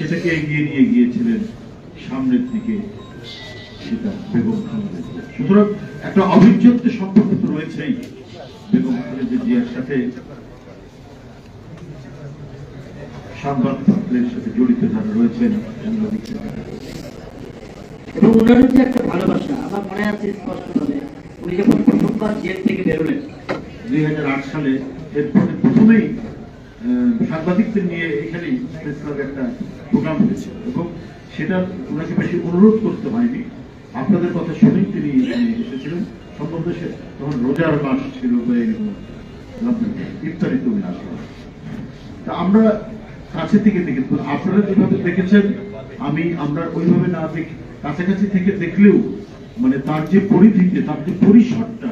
সেটাকে এগিয়ে নিয়ে গিয়েছিলেন সামনের দিকে সেটা বেগম খালেদা সুতরাং একটা অভিজ্ঞত সম্পর্ক তো রয়েছেই বেগম খালেদা জিয়ার সাথে। সংবাদ পত্রের সাথে জড়িত যারা রয়েছেন এবং ওনার যে একটা ভালোবাসা আমার মনে আছে স্পষ্টভাবে উনি যখন প্রথমবার জেল থেকে বেরোলেন দুই সালে এরপরে প্রথমেই আহ, সাংবাদিকদের নিয়ে এখানেই একটা প্রোগ্রাম হয়েছে এবং সেটা ওনাকে বেশি অনুরোধ করতে হয়নি আপনাদের কথা শুনেই তিনি এসেছিলেন। সম্ভবত সে তখন রোজার মাস ছিল ইফতারিতে উনি আসলেন তা আমরা কাছে থেকে দেখি। আপনারা যেভাবে দেখেছেন, আমি, আমরা ওইভাবে না দেখি। কাছাকাছি থেকে দেখলেও মানে তার যে পরিধিতে, তার যে পরিসরটা,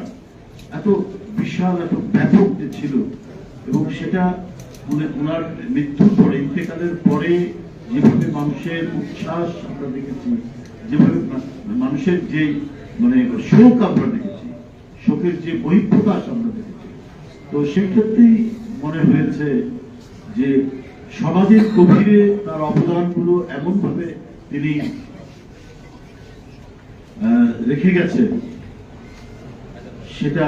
এত বিশাল, এত ব্যাপক যে ছিল, এবং সেটা উনি- ওনার মৃত্যুর পরে, ইন্তেকালের পরে যেভাবে মানুষের উচ্ছ্বাস আমরা দেখেছি, যেভাবে মানুষের যে মানে শোক আমরা দেখেছি, শোকের যে বহিঃপ্রকাশ আমরা দেখেছি, তো সেই ক্ষেত্রেই মনে হয়েছে যে সমাজের গভীরে তার অবদানগুলো এমনভাবে তিনি রেখে গেছে সেটা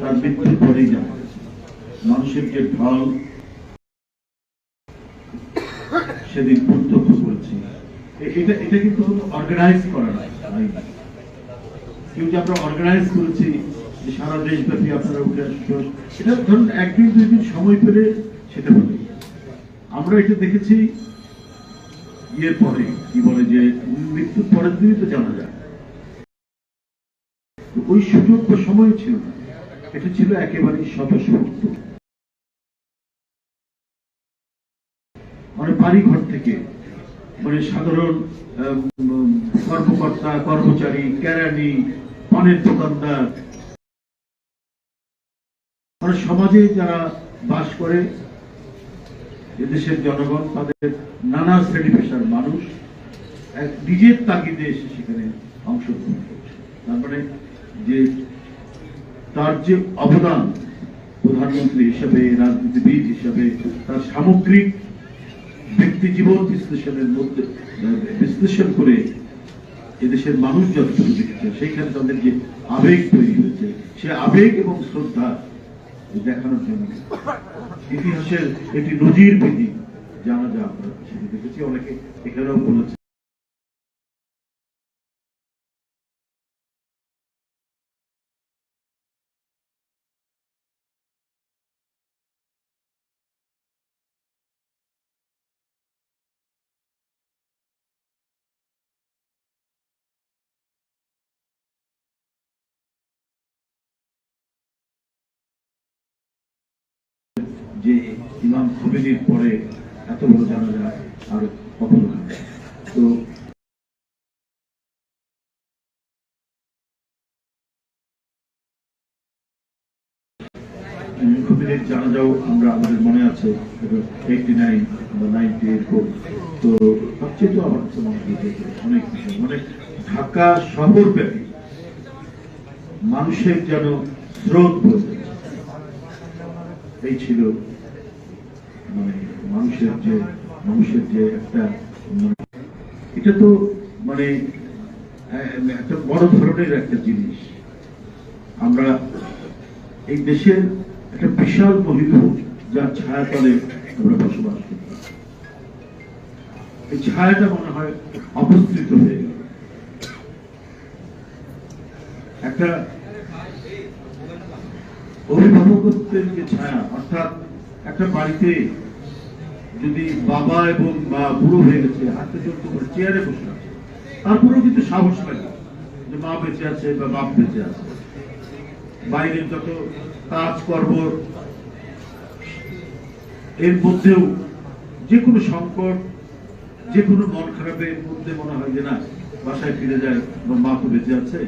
তার মৃত্যুর পরেই জানা গেছে। মানুষের যে ঢল সেদিন প্রত্যক্ষ করেছি। এটা এটা কিন্তু অর্গানাইজ করা নয় কেউ যে আমরা অর্গানাইজ করেছি সারা দেশব্যাপী আপনারা উঠে আসছেন এটা ধরুন একদিন দুই দিন সময় পেলে সেটা হবে। আমরা এটা দেখেছি ইয়ের পরে, কি বলে যে মৃত্যুর পরের দিনই তো জানা যায়। ওই সুযোগ বা সময় ছিল না। এটা ছিল একেবারেই স্বতঃস্ফূর্ত। মানে বাড়ি ঘর থেকে মানে সাধারণ কর্মকর্তা, কর্মচারী, কেরানি, পানের দোকানদার মানে সমাজে যারা বাস করে, এদেশের জনগণ, তাদের নানা শ্রেণি পেশার মানুষ, এক নিজের তাগিদে এসে সেখানে অংশগ্রহণ করছে। তার মানে যে, তার যে অবদান প্রধানমন্ত্রী হিসেবে, রাজনীতিবিদ হিসেবে, তার সামগ্রিক ব্যক্তি জীবন বিশ্লেষণের মধ্যে বিশ্লেষণ করে এদেশের মানুষ যত দেখেছে, সেইখানে তাদের যে আবেগ তৈরি হয়েছে, সে আবেগ এবং শ্রদ্ধা দেখানোর জন্য। ইতিহাসের একটি নজির বিধি জানা যা দেখেছি, অনেকে এখানেও বলেছে যে ইমাম খুমেনির পরে এত বড় জানা যায় আর কখনো তো খুমেনির জানাজাও আমরা আমাদের মনে আছে এইটি নাইন বা নাইনটি তো সবচেয়ে তো আমার কাছে মনে হয়েছে অনেক মানে ঢাকা মানুষের যেন স্রোত এই ছিল মানে মানুষের যে মানুষের যে একটা মানে, এটা তো মানে একটা বড় ধরনের একটা জিনিস। আমরা এই দেশের একটা বিশাল মহিমু যার ছায়াতলে আমরা বসবাস করি। এই ছায়াটা মনে হয় অপস্থিত হয়ে একটা অভিভাবকত্বের যে ছায়া অর্থাৎ একটা বাড়িতে যদি বাবা এবং মা বুড়ো হয়ে গেছে, হাতে চলতে পারে চেয়ারে বসে আছে তারপরেও কিন্তু সাহস লাগে যে মা বেঁচে আছে বা বাপ বেঁচে আছে। বাইরের যত কাজ কর্ম, এর মধ্যেও যে কোনো সংকট যে কোনো মন খারাপের মধ্যে মনে হয় যে না, বাসায় ফিরে যায় বা মা তো বেঁচে আছে।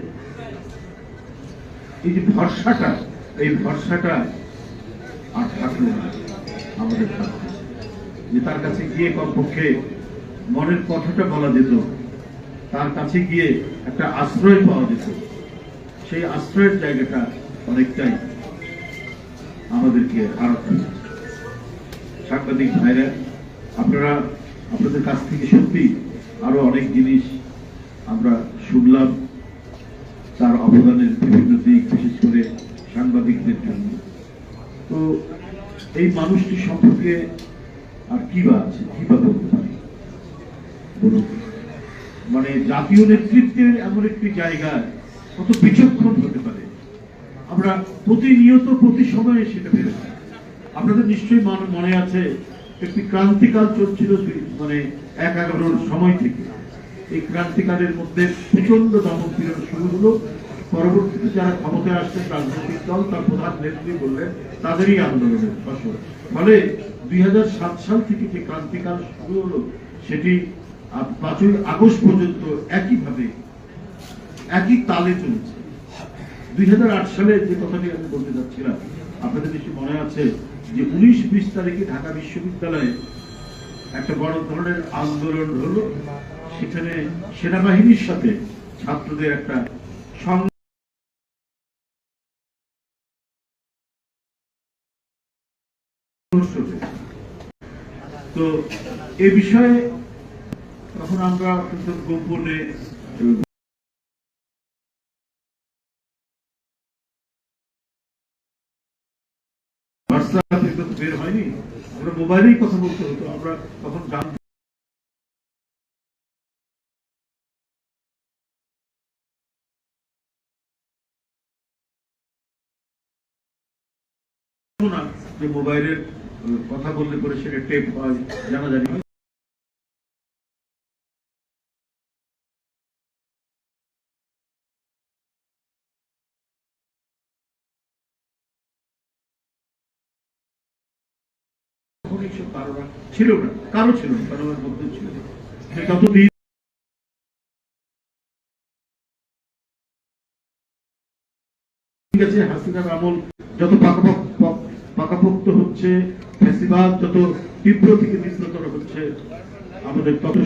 এই যে ভরসাটা, এই ভরসাটা আর থাকল না। আমাদের যে তার কাছে গিয়ে কমপক্ষে মনের কথাটা বলা যেত, তার কাছে গিয়ে একটা আশ্রয় পাওয়া যেত। সেই আশ্রয়ের জায়গাটা অনেকটাই আমাদেরকে হারাতে। সাংবাদিক ভাইরা, আপনারা, আপনাদের কাছ থেকে সত্যি আরও অনেক জিনিস আমরা শুনলাম। তার অবদানের বিভিন্ন এই মানুষটি সম্পর্কে আর কি বা আছে? কি বা বলতে পারি? মানে জাতীয় নেতৃত্বের এমন একটি জায়গায় কত বিচক্ষণ হতে পারে? আমরা প্রতিনিয়ত প্রতি সময়ে সেটা বের আপনাদের নিশ্চয়ই মনে- আছে, একটি ক্রান্তিকাল চলছিল মানে এক এগারোর সময় থেকে। এই ক্রান্তিকালের মধ্যে প্রচণ্ড দমনপীড়ন শুরু হলো। পরবর্তীতে যারা ক্ষমতায় আসছেন রাজনৈতিক দল তার প্রধান নেত্রী বললেন, তাদেরই আন্দোলনের ফসল ফলে দুই সাল থেকে যে ক্রান্তিকাল শুরু হলো, সেটি পাঁচই আগস্ট পর্যন্ত একইভাবে, একই তালে চলেছে। দুই সালে যে কথাটি আমি বলতে যাচ্ছিলাম, আপনাদের নিশ্চয়ই মনে আছে যে উনিশ বিশ তারিখে ঢাকা বিশ্ববিদ্যালয়ে একটা বড় ধরনের আন্দোলন হলো। সেখানে সেনাবাহিনীর সাথে ছাত্রদের একটা তো এ বিষয়ে তখন আমরা কিন্তু গোপনে বের হয়নি আমরা মোবাইলেই কথা বলতে হতো, আমরা তখন জান না যে মোবাইলের কথা বললে পরে সেটা টেপ হয় জানা জানি হয়। ছিল না কারও ছিল না কারোর মধ্যে ছিল না যতদিন ঠিক আছে, হাসিনার আমল যত পাকাপোক্ত পাকাপোক্ত হচ্ছে ফ্যাসিবাদ যত তীব্র থেকে তীব্রতর হচ্ছে, আমাদের তত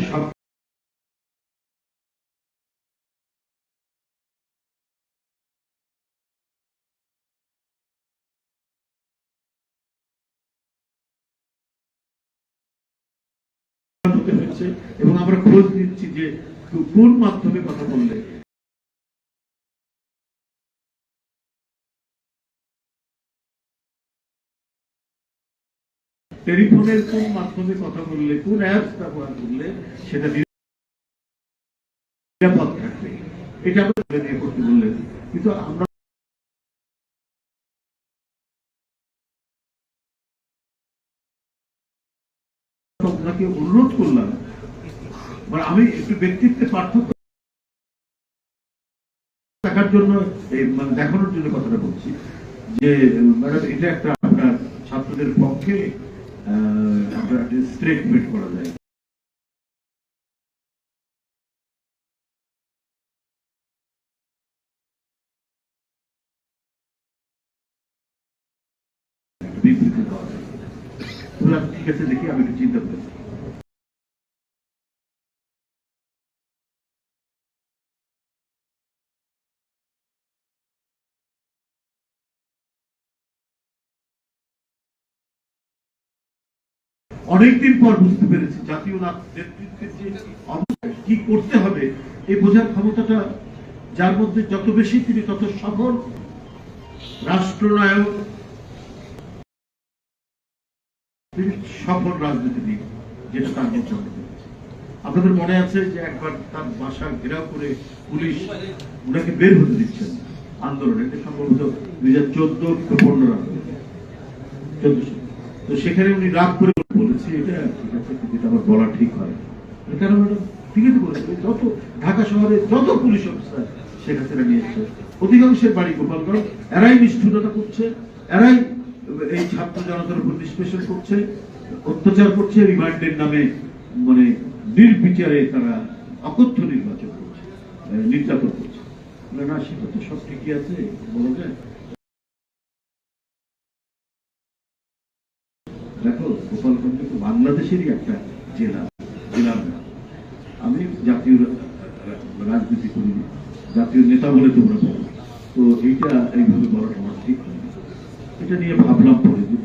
হচ্ছে, এবং আমরা খোঁজ নিচ্ছি যে কোন মাধ্যমে কথা বললে টেলিফোনের কোন মাধ্যমে কথা বললে, কোন অ্যাপস ব্যবহার করলে সেটা নিরাপদ থাকবে? এটা নিয়ে করতে বললেন কিন্তু আমরা অনুরোধ করলাম মানে আমি একটু ব্যক্তিত্বে পার্থক্য দেখার জন্য মানে দেখানোর জন্য কথাটা বলছি যে, ম্যাডাম, এটা একটা আপনার ছাত্রদের পক্ষে আপনার স্টেটমেন্ট করা যায় বিবৃতি দেওয়া যায় বললাম, ঠিক আছে দেখি আমি একটু চিন্তা করি অনেকদিন পর বুঝতে পেরেছি জাতীয় নেতৃত্বের যে কি করতে হবে, এই বোঝার ক্ষমতাটা যার মধ্যে যত বেশি তিনি তত সফল রাষ্ট্রনায়ক, তিনি সফল রাজনীতিবিদ, যেটা তার মধ্যে আপনাদের মনে আছে যে একবার তার বাসা ঘেরাও করে পুলিশ ওনাকে বের হতে দিচ্ছেন। আন্দোলনে, এটা সম্ভবত দুই হাজার চোদ্দ পনেরো চোদ্দশো তো সেখানে উনি রাগ করে বলেছি এটা ঠিক আছে এটা আমার বলা ঠিক হয়। কেন ম্যাডাম ঠিকই তো বলেছে যত ঢাকা শহরে যত পুলিশ অফিসার অধিকাংশের বাড়ি এরাই নিষ্ঠুরতা করছে, এরাই এই ছাত্র জনতার উপর নিষ্পেষণ করছে, অত্যাচার করছে, রিমান্ডের নামে মানে নির্বিচারে তারা অকথ্য নির্বাচন করছে, নির্যাতন করছে। না, সেটা তো সব ঠিকই আছে, বলা যায়। দেখো, গোপালগঞ্জ তো বাংলাদেশেরই একটা জেলা, জেলার নাম। আমি জাতীয় রাজনীতি করি জাতীয় নেতা বলে তোমরা বলো। তো এইটা এইভাবে বলাটা আমার ঠিক এটা নিয়ে ভাবলাম পরে, যে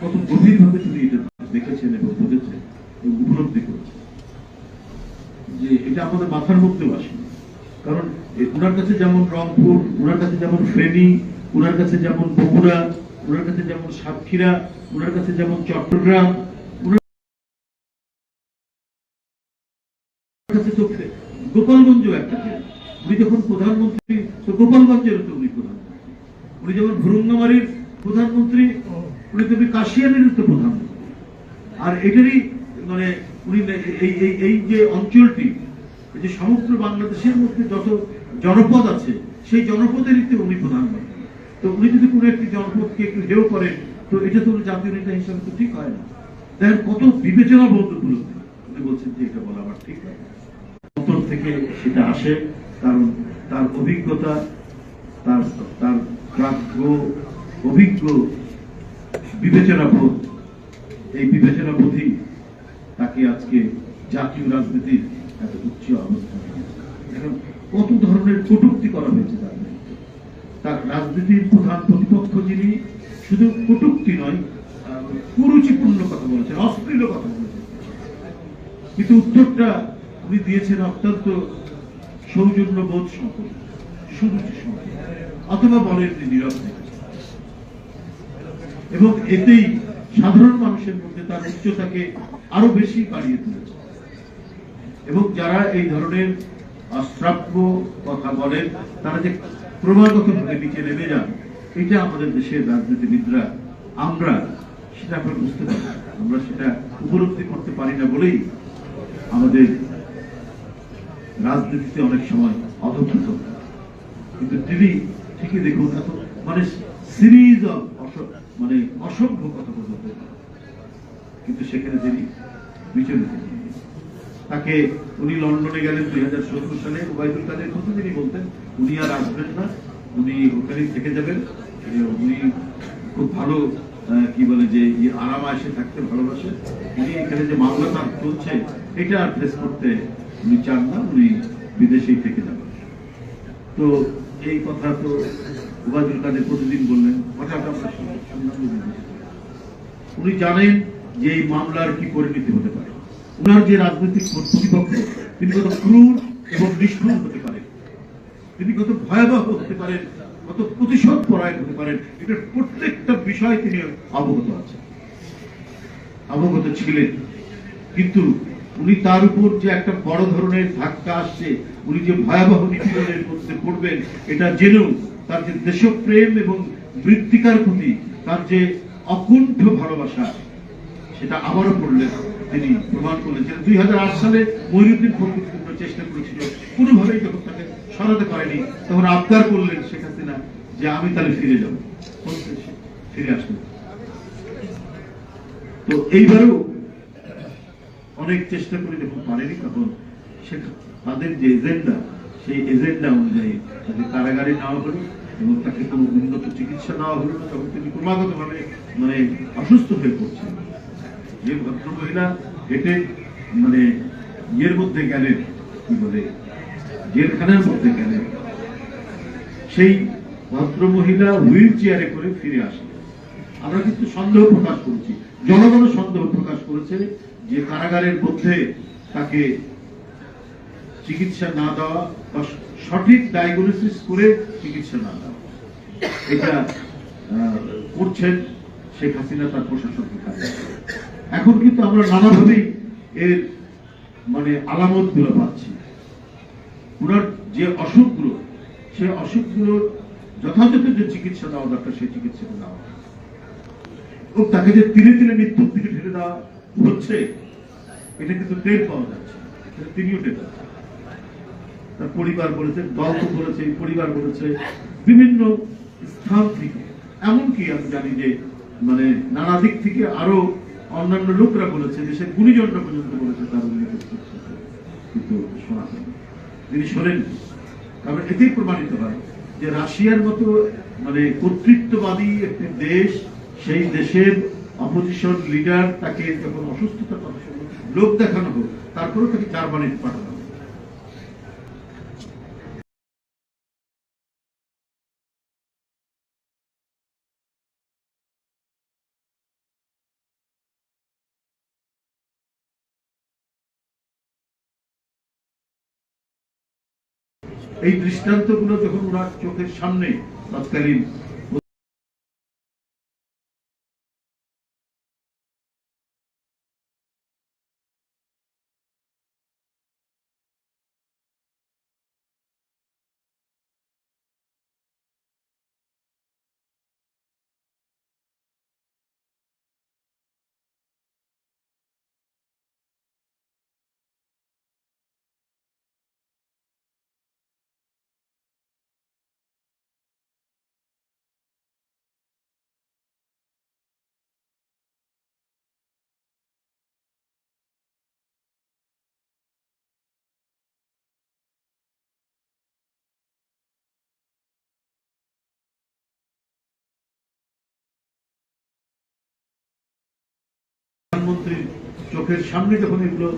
কত গভীরভাবে এটা দেখেছেন এবং বুঝেছেন এবং উপলব্ধি করেছেন। যে এটা আমাদের মাথার মধ্যেও কারণ ওনার কাছে যেমন রংপুর ওনার কাছে যেমন ফেনী ওনার কাছে যেমন বগুড়া ওনার কাছে যেমন সাতক্ষীরা ওনার কাছে যেমন চট্টগ্রাম ফে- একটা উনি যখন প্রধানমন্ত্রী, তো গোপালগঞ্জের তো উনি প্রধানমন্ত্রী উনি যখন ভুরুঙ্গামারির প্রধানমন্ত্রী, উনি তো কাশিয়ানের তো প্রধানমন্ত্রী। আর এটারই মানে উনি এই এই যে অঞ্চলটি যে সমগ্র বাংলাদেশের মধ্যে যত জনপদ আছে, সেই জনপদেরই তো উনি প্রধানমন্ত্রী তো উনি যদি কোনো একটি জনপদকে একটু হেও করেন, তো এটা তো উনি জাতীয় নেতা হিসাবে তো ঠিক হয় না। দেখেন কত বিবেচনা বোধ উপলব্ধি উনি বলছেন যে এটা বলা আমার ঠিক হয় অন্তর থেকে সেটা আসে, কারণ তার অভিজ্ঞতা, তার তার প্রাজ্ঞ, অভিজ্ঞ বিবেচনা বোধ, এই বিবেচনা বোধই তাকে আজকে জাতীয় রাজনীতির এত উচ্চ অবস্থানে এখন কত ধরনের কটূক্তি করা হয়েছে তার। তার রাজনীতির প্রধান প্রতিপক্ষ যিনি শুধু কটূক্তি নয় কুরুচিপূর্ণ কথা বলেছেন অশ্লীল কথা বলেছেন কিন্তু উত্তরটা উনি দিয়েছেন অত্যন্ত সৌজন্য বোধ সম্পন্ন সুরুচি সম্পন্ন অথবা বলেন নীরব এবং এতেই সাধারণ মানুষের মধ্যে তার উচ্চতাকে আরও বেশি বাড়িয়ে তুলেছে এবং যারা এই ধরনের অশ্রাব্য কথা বলেন, তারা যে ক্রমাগত ভাবে নিচে নেমে যান, এটা আমাদের দেশের রাজনীতিবিদরা, আমরা সেটা আমরা বুঝতে পারি আমরা সেটা উপলব্ধি করতে পারি না বলেই আমাদের রাজনীতিতে অনেক সময় হয়। কিন্তু তিনি ঠিকই দেখুন, এত মানে সিরিজ অফ মানে অসভ্য কথা বলতে কিন্তু সেখানে তিনি বিচলিত। তাকে উনি লন্ডনে গেলেন দুই হাজার সতেরো সালে। ওবায়দুল কাদের কথা তিনি বলতেন, উনি আর আসবেন না, উনি ওখানেই থেকে যাবেন। উনি খুব ভালো কি বলে যে ইয়ে আরাম এসে থাকতে ভালোবাসে। উনি এখানে যে মামলা তার চলছে, এটা আর ফেস করতে উনি চান না, উনি বিদেশেই থেকে যাবেন তো এই কথা তো ওবায়দুল কাদের প্রতিদিন বললেন। উনি জানেন যে এই মামলার কি পরিণতি হতে পারে। উনার যে রাজনৈতিক প্রতিপক্ষ, তিনি কত ক্রূর এবং নিষ্ঠুর হতে পারেন। তিনি কত ভয়াবহ হতে পারেন, কত প্রতিশোধ পরায়ণ হতে পারেন, এটার প্রত্যেকটা বিষয় তিনি অবগত আছেন। অবগত ছিলেন। কিন্তু উনি তার উপর যে একটা বড় ধরনের ধাক্কা আসছে, উনি যে ভয়াবহ নিপীড়নের মধ্যে পড়বেন, এটা জেনেও তার যে দেশপ্রেম এবং মৃত্তিকার প্রতি তার যে অকুণ্ঠ ভালোবাসা সেটা আবারও পড়লেন তিনি, প্রমাণ করলেন। যে দুই হাজার আট সালে মহিউদ্দিন ফখরুদ্দিন চেষ্টা করেছিল, কোনোভাবেই যখন তাকে সরাতে পারেনি, তখন আবদার করলেন শেখ হাসিনা যে আমি তাহলে ফিরে যাব। ফিরে আসলেন তো এইবারও অনেক চেষ্টা করে যখন পারেনি, তখন সে তাদের যে এজেন্ডা, সেই এজেন্ডা অনুযায়ী তাকে কারাগারে নেওয়া হলো এবং তাকে কোনো উন্নত চিকিৎসা দেওয়া হলো না, তখন তিনি ক্রমাগত ভাবে মানে অসুস্থ হয়ে পড়ছেন। যে ভদ্র মহিলা হেঁটে মানে ইয়ের মধ্যে গেলেন, কি বলে, জেলখানার মধ্যে গেলেন। সেই ভদ্র মহিলা হুইল চেয়ারে করে ফিরে আসেন আমরা কিন্তু সন্দেহ প্রকাশ করছি। জনগণও সন্দেহ প্রকাশ করেছে যে কারাগারের মধ্যে তাকে চিকিৎসা না দেওয়া বা সঠিক ডায়াগনোসিস করে চিকিৎসা না দেওয়া। এটা করছেন শেখ হাসিনা তার প্রশাসনকে কাজে এখন কিন্তু আমরা নানাভাবেই এর মানে আলামতগুলো পাচ্ছি। ওনার যে অসুখগুলো সে অসুখগুলোর যথাযথ যে চিকিৎসা দেওয়া দরকার, সেই চিকিৎসাটা দেওয়া। ও তাকে যে তিলে তিলে মৃত্যুর দিকে ঠেলে দেওয়া হচ্ছে, এটা কিন্তু টের পাওয়া যাচ্ছে। তিনিও টের পাচ্ছেন। তার পরিবার বলেছে, দল বলেছে, পরিবার বলেছে, বিভিন্ন স্থান থেকে। এমনকি আমি জানি যে মানে নানা দিক থেকে আরও অন্যান্য লোকরা বলেছে দেশের গুণীজনরা পর্যন্ত বলেছে, তার উল্লেখ কিন্তু শোনা তিনি শোনেন কারণ এতেই প্রমাণিত হয় যে রাশিয়ার মতো মানে কর্তৃত্ববাদী একটি দেশ, সেই দেশের অপোজিশন লিডার তাকে যখন অসুস্থতার কথা লোক দেখানো হোক তারপরে তাকে জার্মানিতে পাঠানো এই দৃষ্টান্তগুলো যখন ওনার চোখের সামনে তৎকালীন প্রধানমন্ত্রীর চোখের সামনে যখন এগুলো